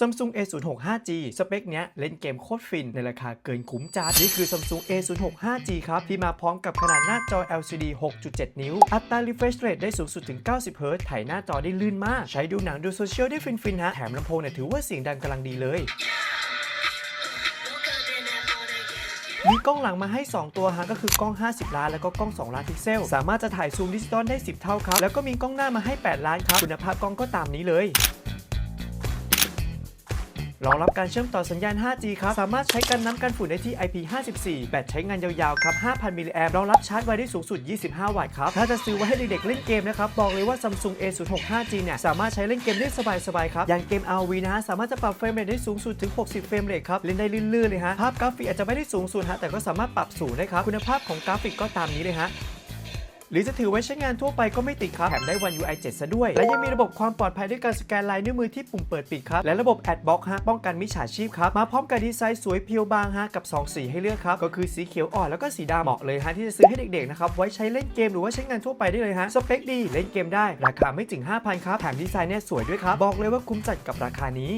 Samsung A06 5G สเปคเนี้ยเล่นเกมโคตรฟินในราคาเกินคุ้มจัดนี่คือ Samsung A06 5G ครับ ที่มาพร้อมกับขนาดหน้าจอ LCD 6.7 นิ้ว อัตรา refresh rate ได้สูงสุดถึง 90 Hz ถ่ายหน้าจอได้ลื่นมาก ใช้ดูหนังดูโซเชียลได้ฟินๆฮะ แถมลำโพงเนี่ยถือว่าเสียงดังกำลังดีเลยมีกล้องหลังมาให้ 2 ตัวฮะก็คือกล้อง 50 ล้านแล้วก็กล้อง 2 ล้านพิกเซล สามารถจะถ่ายซูมดิจิตอลได้ 10 เท่าครับ แล้วก็มีกล้องหน้ามาให้ 8 ล้านครับ คุณภาพกล้องก็ตามนี้เลย รองรับการเชื่อมต่อสัญญาณ 5G ครับ สามารถใช้กันน้ำกันฝุ่นได้ที่ IP54 แบตใช้งานยาวๆ ครับ 5,000 มิลลิแอมป์รองรับชาร์จไวได้สูงสุด 25 วัตต์ครับ ถ้าจะซื้อไว้ให้เด็กๆเล่นเกมนะครับ บอกเลยว่า Samsung A06 5G เนี่ยสามารถใช้เล่นเกมได้สบายๆ ครับ อย่างเกม RV นะฮะสามารถจะปรับเฟรมเรทได้สูงสุดถึง 60 เฟรมเรทครับ เล่นได้ลื่นๆ เลยฮะ ภาพกราฟิกอาจจะไม่ได้สูงสุดฮะแต่ก็สามารถปรับสูงได้ครับ คุณภาพของกราฟิกก็ตามนี้เลยฮะ หรือจะถือไว้ใช้งานทั่วไปก็ไม่ติดครับ แถมได้ One UI 7 ซะด้วย และยังมีระบบความปลอดภัยด้วยการสแกนลายนิ้วมือที่ปุ่มเปิดปิดครับ และระบบ Adblock ฮะป้องกันมิจฉาชีพครับ มาพร้อมกับดีไซน์สวยเพียวบางฮะกับ 2 สีให้เลือกครับ ก็คือสีเขียวอ่อนแล้วก็สีดำเหมาะเลยฮะที่จะซื้อให้เด็กๆนะครับไว้ใช้เล่นเกมหรือว่าใช้งานทั่วไปได้เลยฮะสเปคดีเล่นเกมได้ราคาไม่ถึง5,000ครับแถมดีไซน์เนี่ยสวยด้วยครับบอกเลยว่าคุ้มจัดกับราคานี้